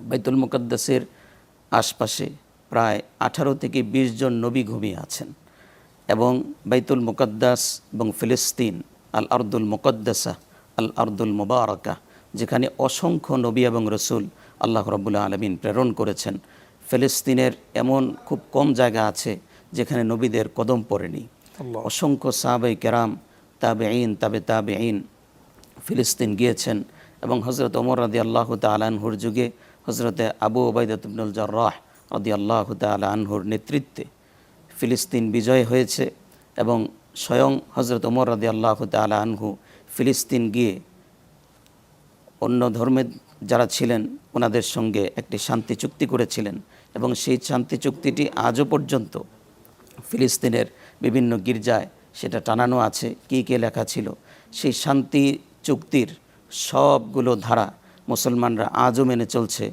বাইতুল মুকদ্দাসের আশপাশে প্রায় আঠারো থেকে ২০ জন নবী ঘুমিয়ে আছেন এবং বাইতুল মুকদ্দাস এবং ফিলিস্তিন আল আর্দুল মুকদ্দাসা আল আর্দুল মুবারকা যেখানে অসংখ্য নবী এবং রসুল আল্লাহ রবুল্লা আলমিন প্রেরণ করেছেন ফিলিস্তিনের এমন খুব কম জায়গা আছে যেখানে নবীদের কদম পড়েনি। অসংখ্য সাহাবাই কেরাম তাবে আইন তাবে তাবে আইন ফিলিস্তিন গিয়েছেন এবং হজরত ওমর রাদি আল্লাহ তালানহুর যুগে হজরতে আবু ওবায়দুল জার্রাহ রদি আল্লাহ তালা আনহুর নেতৃত্বে ফিলিস্তিন বিজয় হয়েছে এবং স্বয়ং হজরত ওমর রাদি আল্লাহ তালা আনহু ফিলিস্তিন গিয়ে অন্য ধর্মের যারা ছিলেন ওনাদের সঙ্গে একটি শান্তি চুক্তি করেছিলেন এবং সেই শান্তি চুক্তিটি আজও পর্যন্ত ফিলিস্তিনের বিভিন্ন গির্জায় সেটা টানানো আছে, কী কে লেখা ছিল। সেই শান্তি চুক্তির সবগুলো ধারা মুসলমানরা আজও মেনে চলছে।